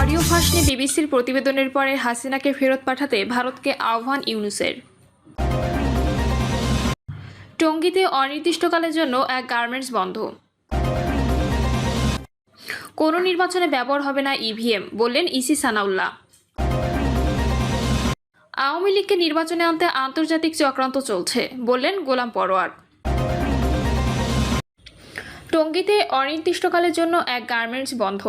Audio ফাঁস নিয়ে বিবিসির প্রতিবেদনের পরে হাসিনাকে ফেরত পাঠাতে ভারতকে আহ্বান ইউনুসের। টঙ্গীতে অনির্দিষ্টকালের জন্য এক গার্মেন্টস বন্ধ। কোনো নির্বাচনে ব্যবহার হবে না ইভিএম, বললেন ইসি সানাউল্লাহ। আওয়ামী লীগকে নির্বাচনে আনতে আন্তর্জাতিক চক্রান্ত চলছে, বললেন গোলাম পরোয়ার। টঙ্গীতে অনির্দিষ্টকালের জন্য এক গার্মেন্টস বন্ধ।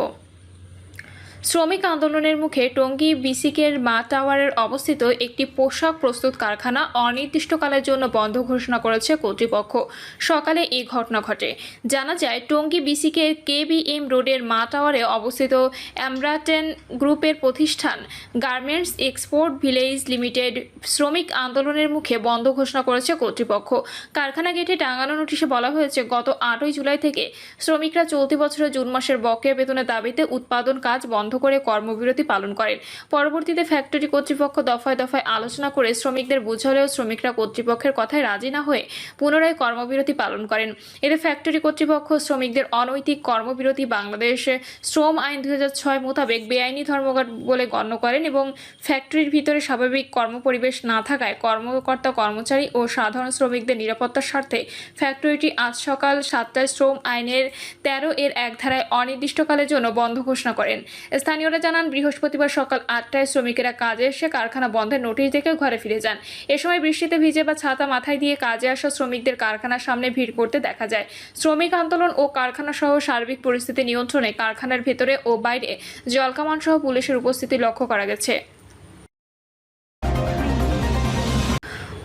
শ্রমিক আন্দোলনের মুখে টঙ্গী বিসিকের মা টাওয়ারের অবস্থিত একটি পোশাক প্রস্তুত কারখানা অনির্দিষ্টকালের জন্য বন্ধ ঘোষণা করেছে কর্তৃপক্ষ। সকালে এই ঘটনা ঘটে। জানা যায়, টঙ্গী বিসিকের কেবিএম রোডের মা টাওয়ারে অবস্থিত অ্যামরাটেন গ্রুপের প্রতিষ্ঠান গার্মেন্টস এক্সপোর্ট ভিলেজ লিমিটেড শ্রমিক আন্দোলনের মুখে বন্ধ ঘোষণা করেছে কর্তৃপক্ষ। কারখানা গেটে টাঙানো নোটিশে বলা হয়েছে, গত আটই জুলাই থেকে শ্রমিকরা চলতি বছরের জুন মাসের বকেয়া বেতনের দাবিতে উৎপাদন কাজ বন্ধ করে কর্মবিরতি পালন করেন। পরবর্তীতে ফ্যাক্টরি কর্তৃপক্ষ দফায় দফায় আলোচনা করে শ্রমিকদের বুঝালেও শ্রমিকরা কর্তৃপক্ষের কথায় রাজি না হয়ে পুনরায় কর্মবিরতি পালন করেন। এতে ফ্যাক্টরি কর্তৃপক্ষ শ্রমিকদের অনৈতিক কর্মবিরতি বাংলাদেশে শ্রম আইন দু হাজার ছয় মোতাবেক বেআইনি ধর্মঘট বলে গণ্য করেন এবং ফ্যাক্টরির ভিতরে স্বাভাবিক কর্মপরিবেশ না থাকায় কর্মকর্তা কর্মচারী ও সাধারণ শ্রমিকদের নিরাপত্তার স্বার্থে ফ্যাক্টরিটি আজ সকাল সাতটায় শ্রম আইনের তেরো এর এক ধারায় অনির্দিষ্টকালের জন্য বন্ধ ঘোষণা করেন। স্থানীয়রা জানান, বৃহস্পতিবার সকাল আটটায় শ্রমিকেরা কাজে এসে কারখানা বন্ধের নোটিশ দেখে ঘরে ফিরে যান। এ সময় বৃষ্টিতে ভিজে বা ছাতা মাথায় দিয়ে কাজে আসা শ্রমিকদের কারখানার সামনে ভিড় করতে দেখা যায়। শ্রমিক আন্দোলন ও কারখানা সহ সার্বিক পরিস্থিতি নিয়ন্ত্রণে কারখানার ভেতরে ও বাইরে জলকামান সহ পুলিশের উপস্থিতি লক্ষ্য করা গেছে।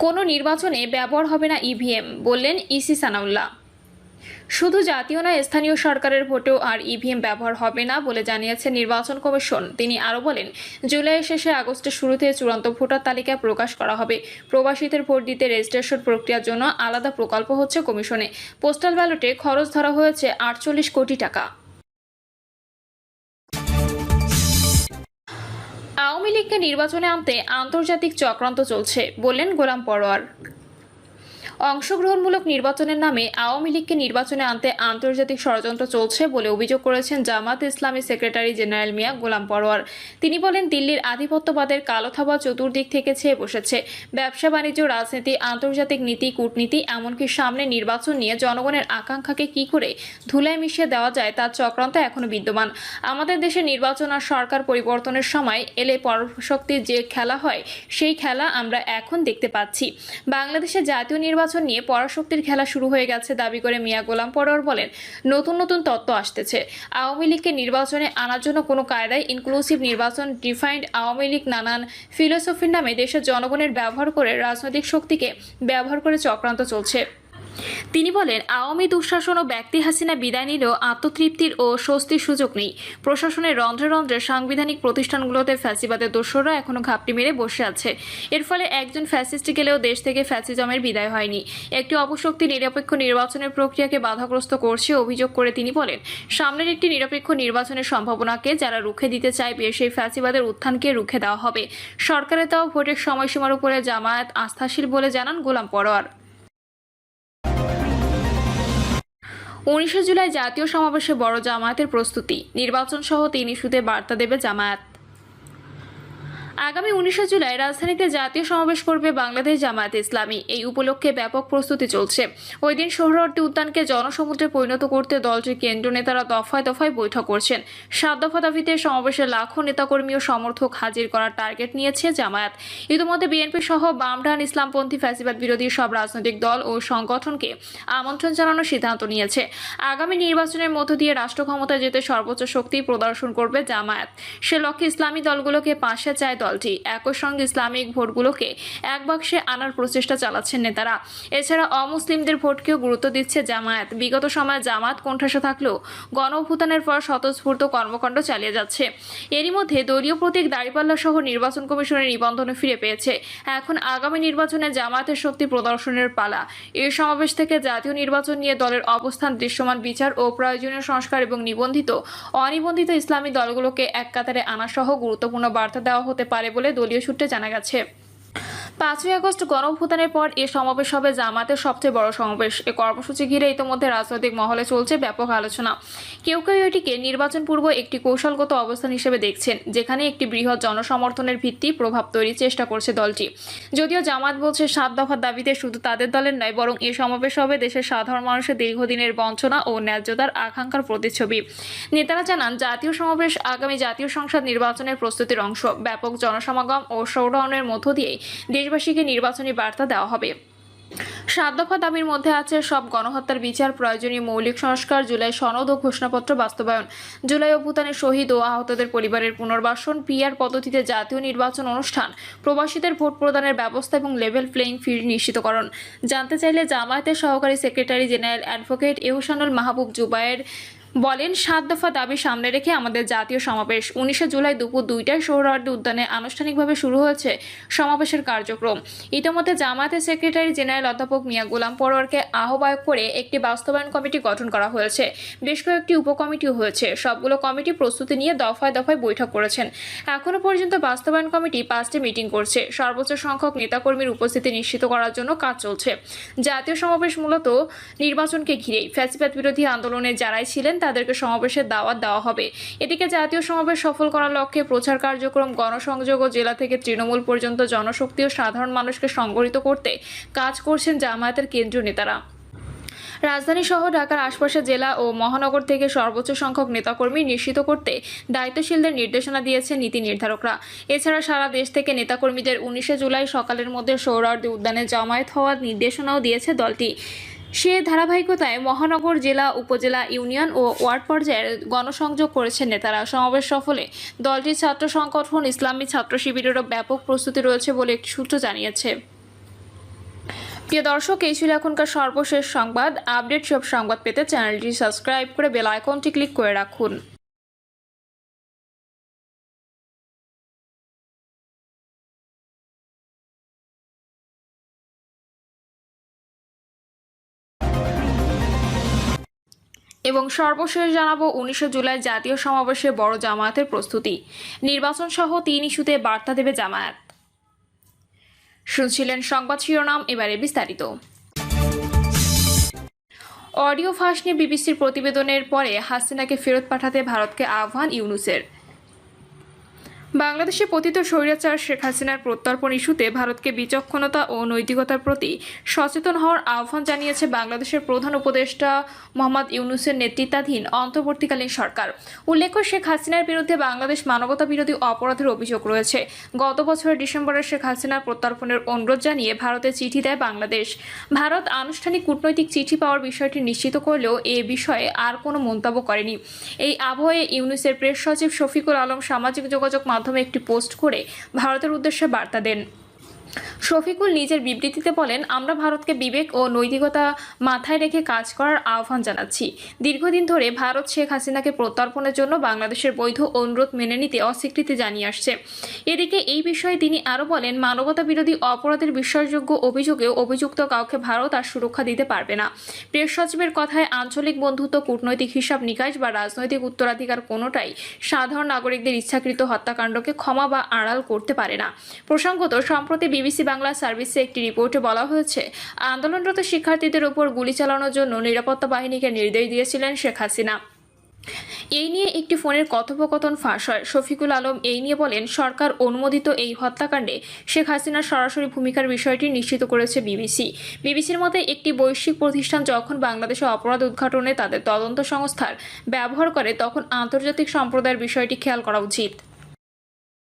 কোনো নির্বাচনে ব্যবহার হবে না ইভিএম, বললেন ইসি সানাউল্লাহ। শুধু জাতীয় নয়, স্থানীয় সরকারের ভোটেও আর ইভিএম ব্যবহার হবে না বলে জানিয়েছে নির্বাচন কমিশন। তিনি আরও বলেন, জুলাই শেষে আগস্টের শুরুতে চূড়ান্ত ভোটার তালিকা প্রকাশ করা হবে। প্রবাসীদের ভোট দিতে রেজিস্ট্রেশন প্রক্রিয়ার জন্য আলাদা প্রকল্প হচ্ছে কমিশনে। পোস্টাল ব্যালটে খরচ ধরা হয়েছে আটচল্লিশ কোটি টাকা। আওয়ামী লীগকে নির্বাচনে আনতে আন্তর্জাতিক চক্রান্ত চলছে বললেন গোলাম পরোয়ার। অংশগ্রহণমূলক নির্বাচনের নামে আওয়ামী লীগকে নির্বাচনে আনতে আন্তর্জাতিক ষড়যন্ত্র চলছে বলে অভিযোগ করেছেন জামাত ইসলামী সেক্রেটারি জেনারেল মিয়া গোলাম পরোয়ার। তিনি বলেন, দিল্লির আধিপত্যবাদের কালো থাবা চতুর্দিক থেকে ছেয়ে বসেছে। ব্যবসা, বাণিজ্য, রাজনীতি, আন্তর্জাতিক নীতি, কূটনীতি, এমনকি সামনে নির্বাচন নিয়ে জনগণের আকাঙ্ক্ষাকে কি করে ধুলায় মিশিয়ে দেওয়া যায় তার চক্রান্ত এখনও বিদ্যমান। আমাদের দেশে নির্বাচন আর সরকার পরিবর্তনের সময় এলে পরশক্তির যে খেলা হয়, সেই খেলা আমরা এখন দেখতে পাচ্ছি। বাংলাদেশে জাতীয় নির্বাচন নিয়ে পরাশক্তির খেলা শুরু হয়ে গেছে দাবি করে মিয়া গোলাম পরোয়ার বলেন, নতুন নতুন তত্ত্ব আসতেছে। আওয়ামী লীগকে নির্বাচনে আনার জন্য কোনো কায়দায় ইনক্লুসিভ নির্বাচন ডিফাইন্ড আওয়ামী লীগ নানান ফিলোসফির নামে দেশের জনগণের ব্যবহার করে রাজনৈতিক শক্তিকে ব্যবহার করে চক্রান্ত চলছে। তিনি বলেন, আওয়ামী দুঃশাসন ও ব্যক্তি হাসিনা বিদায় নিলেও আত্মতৃপ্তির ও স্বস্তির সুযোগ নেই। প্রশাসনের রন্ধ্রে রন্ধ্রে সাংবিধানিক প্রতিষ্ঠানগুলোতে ফ্যাসিবাদের দোসররা এখনও ঘাপটি মেরে বসে আছে। এর ফলে একজন ফ্যাসিস্ট গেলেও দেশ থেকে ফ্যাসিজমের বিদায় হয়নি। একটি অপশক্তি নিরপেক্ষ নির্বাচনের প্রক্রিয়াকে বাধাগ্রস্ত করছে অভিযোগ করে তিনি বলেন, সামনের একটি নিরপেক্ষ নির্বাচনের সম্ভাবনাকে যারা রুখে দিতে চাইবে, সেই ফ্যাসিবাদের উত্থানকে রুখে দেওয়া হবে। সরকারের দেওয়া ভোটের সময়সীমার উপরে জামায়াত আস্থাশীল বলে জানান গোলাম পরোয়ার। উনিশে জুলাই জাতীয় সমাবেশে বড় জামায়াতের প্রস্তুতি। নির্বাচন সহ তিন ইস্যুতে বার্তা দেবে জামায়াত। আগামী উনিশে জুলাই রাজধানীতে জাতীয় সমাবেশ করবে বাংলাদেশ জামায়াত ইসলামী। এই উপলক্ষে ব্যাপক প্রস্তুতি চলছে। ওই দিন সোহরাওয়ার্দী উদ্যানকে জনসমুদ্রে পরিণত করতে দলটির কেন্দ্রীয় নেতারা দফায় দফায় বৈঠক করছেন। সাত দফা দাবিতে সমাবেশে লাখো নেতাকর্মী ও সমর্থক হাজির করার টার্গেট নিয়েছে জামায়াত। ইতিমধ্যে বিএনপি সহ বামডান ইসলামপন্থী ফ্যাসিবাদ বিরোধী সব রাজনৈতিক দল ও সংগঠনকে আমন্ত্রণ জানানোর সিদ্ধান্ত নিয়েছে। আগামী নির্বাচনের মধ্য দিয়ে রাষ্ট্র ক্ষমতায় যেতে সর্বোচ্চ শক্তি প্রদর্শন করবে জামায়াত। সে লক্ষ্যে ইসলামী দলগুলোকে পাশে চায় দলটি একই সঙ্গে ইসলামিক ভোটগুলোকে এক বাক্সে আনার প্রচেষ্টা চালাচ্ছেন নেতারা। এছাড়া অমুসলিমদের ভোটকেও গুরুত্ব দিচ্ছে জামায়াত। বিগত সময়ে জামাত কোণঠাসা থাকলেও গণ অভ্যুত্থানের পর স্বতঃস্ফূর্ত কর্মকাণ্ড চালিয়ে যাচ্ছে। এরই মধ্যে দলীয় প্রতীক দাঁড়িপাল্লা সহ নির্বাচন কমিশনের নিবন্ধনে ফিরে পেয়েছে। এখন আগামী নির্বাচনে জামায়াতের শক্তি প্রদর্শনের পালা। এই সমাবেশ থেকে জাতীয় নির্বাচন নিয়ে দলের অবস্থান, দৃশ্যমান বিচার ও প্রয়োজনীয় সংস্কার এবং নিবন্ধিত, অনিবন্ধিত ইসলামী দলগুলোকে এক কাতারে আনা সহ গুরুত্বপূর্ণ বার্তা দেওয়া হতে পারে। বলে দলীয় সূত্রে জানা গেছে। পাঁচই আগস্ট গণভূতানের পর এ সমাবেশ হবে জামাতের সবচেয়ে বড় সমাবেশ। এ কর্মসূচি ঘিরে ইতিমধ্যে রাজনৈতিক মহলে চলছে ব্যাপক আলোচনা। কেউ কেউ এটিকে নির্বাচন পূর্ব একটি কৌশলগত অবস্থান হিসেবে দেখছেন, যেখানে একটি বৃহৎ জনসমর্থনের ভিত্তি প্রভাব তৈরির চেষ্টা করছে দলটি। যদিও জামাত বলছে সাত দফার দাবিতে শুধু তাদের দলের নয়, বরং এ সমাবেশ হবে দেশের সাধারণ মানুষের দীর্ঘদিনের বঞ্চনা ও ন্যায্যতার আকাঙ্ক্ষার প্রতিচ্ছবি। নেতারা জানান, জাতীয় সমাবেশ আগামী জাতীয় সংসদ নির্বাচনের প্রস্তুতির অংশ। ব্যাপক জনসমাগম ও শোডাউনের মধ্য দিয়েই দেশবাসীকে নির্বাচনী বার্তা দেওয়া হবে। সাত দফা দাবির মধ্যে আছে সব গণহত্যার বিচার, প্রয়োজনীয় মৌলিক সংস্কার, জুলাই সনদ ও ঘোষণাপত্র বাস্তবায়ন। জুলাই ও অভ্যুত্থানে শহীদ ও আহতদের পরিবারের পুনর্বাসন, পিআর পদ্ধতিতে জাতীয় নির্বাচন অনুষ্ঠান, প্রবাসীদের ভোট প্রদানের ব্যবস্থা এবং লেভেল প্লেইং ফিল্ড নিশ্চিতকরণ। জানতে চাইলে জামায়াতের সহকারী secretary general advocate Ehsanul Mahbub Zubair বলেন, সাত দফা দাবি সামনে রেখে আমাদের জাতীয় সমাবেশ। উনিশে জুলাই দুপুর দুইটায় সোহরাওয়ার্দী উদ্যানে আনুষ্ঠানিকভাবে শুরু হয়েছে সমাবেশের কার্যক্রম। ইতিমধ্যে জামায়াতের সেক্রেটারি জেনারেল অধ্যাপক মিয়া গোলাম পরোয়ারকে আহ্বায়ক করে একটি বাস্তবায়ন কমিটি গঠন করা হয়েছে। বেশ কয়েকটি উপকমিটিও হয়েছে। সবগুলো কমিটি প্রস্তুতি নিয়ে দফায় দফায় বৈঠক করেছেন। এখনও পর্যন্ত বাস্তবায়ন কমিটি পাঁচটি মিটিং করছে। সর্বোচ্চ সংখ্যক নেতাকর্মীর উপস্থিতি নিশ্চিত করার জন্য কাজ চলছে। জাতীয় সমাবেশ মূলত নির্বাচনকে ঘিরেই। ফ্যাসিবাদ বিরোধী আন্দোলনে যারাই ছিলেন তাদেরকে সমাবেশের দাওয়াত দেওয়া হবে। এদিকে জাতীয় সমাবেশ সফল করার লক্ষ্যে প্রচার কার্যক্রম, গণসংযোগ ও জেলা থেকে তৃণমূল পর্যন্ত জনশক্তি ও সাধারণ মানুষকে সংগঠিত করতে কাজ করছেন জামায়াতের কেন্দ্রীয় নেতারা। রাজধানী সহ ঢাকার আশপাশের জেলা ও মহানগর থেকে সর্বোচ্চ সংখ্যক নেতাকর্মী নিশ্চিত করতে দায়িত্বশীলদের নির্দেশনা দিয়েছে নীতি নির্ধারকরা। এছাড়া সারা দেশ থেকে নেতাকর্মীদের উনিশে জুলাই সকালের মধ্যে সৌরার্দি উদ্যানে জমায়েত হওয়ার নির্দেশনাও দিয়েছে দলটি। সে ধারাবাহিকতায় মহানগর জেলা, উপজেলা, ইউনিয়ন ও ওয়ার্ড পর্যায়ের গণসংযোগ করেছেন নেতারা। সমাবেশ সফলে দলটির ছাত্র সংগঠন ইসলামী ছাত্র শিবিরেরও ব্যাপক প্রস্তুতি রয়েছে বলে একটি সূত্র জানিয়েছে। প্রিয় দর্শক, এই ছিল এখনকার সর্বশেষ সংবাদ। আপডেট সব সংবাদ পেতে চ্যানেলটি সাবস্ক্রাইব করে বেল আইকনটি ক্লিক করে রাখুন। এবং সর্বশেষ জানাব উনিশে জুলাই জাতীয় সমাবেশে বড় জামায়াতের প্রস্তুতি। নির্বাচন সহ তিন ইস্যুতে বার্তা দেবে জামায়াত। শুনছিলেন সংবাদ শিরোনাম, এবারে বিস্তারিত। অডিও ফাঁস নিয়ে বিবিসির প্রতিবেদনের পরে হাসিনাকে ফেরত পাঠাতে ভারতকে আহ্বান ইউনুসের। বাংলাদেশে পতিত স্বৈরাচার শেখ হাসিনার প্রত্যর্পণ ইস্যুতে ভারতকে বিচক্ষণতা ও নৈতিকতার প্রতি সচেতন হওয়ার আহ্বান জানিয়েছে বাংলাদেশের প্রধান উপদেষ্টা মোহাম্মদ ইউনুসের নেতৃত্বাধীন অন্তর্বর্তীকালীন সরকার। উল্লেখ্য, শেখ হাসিনার বিরুদ্ধে বাংলাদেশ মানবতা বিরোধী অপরাধের অভিযোগ রয়েছে। গত বছরের ডিসেম্বরে শেখ হাসিনার প্রত্যর্পণের অনুরোধ জানিয়ে ভারতে চিঠি দেয় বাংলাদেশ। ভারত আনুষ্ঠানিক কূটনৈতিক চিঠি পাওয়ার বিষয়টি নিশ্চিত করলেও এ বিষয়ে আর কোনো মন্তব্য করেনি। এই আবহে ইউনুসের প্রেস সচিব শফিকুল আলম সামাজিক যোগাযোগ মাধ্যমে একটি পোস্ট করে ভারতের উদ্দেশ্যে বার্তা দেন। শফিকুল নিজের বিবৃতিতে বলেন, আমরা ভারতকে বিবেক ও নৈতিকতা মাথায় রেখে কাজ করার আহ্বান জানাচ্ছি। দীর্ঘদিন ধরে ভারত শেখ হাসিনাকে প্রত্যর্পণের জন্য বাংলাদেশের বৈধ অনুরোধ মেনে নিতে অস্বীকৃতি জানিয়ে আসছে। এদিকে এই বিষয়ে তিনি আরও বলেন, মানবতা বিরোধী অপরাধের বিশ্বাসযোগ্য অভিযোগেও অভিযুক্ত কাউকে ভারত আর সুরক্ষা দিতে পারবে না। প্রেস সচিবের কথায় আঞ্চলিক বন্ধুত্ব, কূটনৈতিক হিসাব নিকাশ বা রাজনৈতিক উত্তরাধিকার কোনোটাই সাধারণ নাগরিকদের ইচ্ছাকৃত হত্যাকাণ্ডকে ক্ষমা বা আড়াল করতে পারে না। প্রসঙ্গত, সম্প্রতি বিবিসি বাংলা সার্ভিসে একটি রিপোর্টে বলা হয়েছে, আন্দোলনরত শিক্ষার্থীদের উপর গুলি চালানোর জন্য নিরাপত্তা বাহিনীকে নির্দেশ দিয়েছিলেন শেখ হাসিনা। এই নিয়ে একটি ফোনের কথোপকথন ফাঁস হয়। শফিকুল আলম এই নিয়ে বলেন, সরকার অনুমোদিত এই হত্যাকাণ্ডে শেখ হাসিনার সরাসরি ভূমিকার বিষয়টি নিশ্চিত করেছে বিবিসি। বিবিসির মতে, একটি বৈশ্বিক প্রতিষ্ঠান যখন বাংলাদেশে অপরাধ উদ্ঘাটনে তাদের তদন্ত সংস্থার ব্যবহার করে, তখন আন্তর্জাতিক সম্প্রদায়ের বিষয়টি খেয়াল করা উচিত।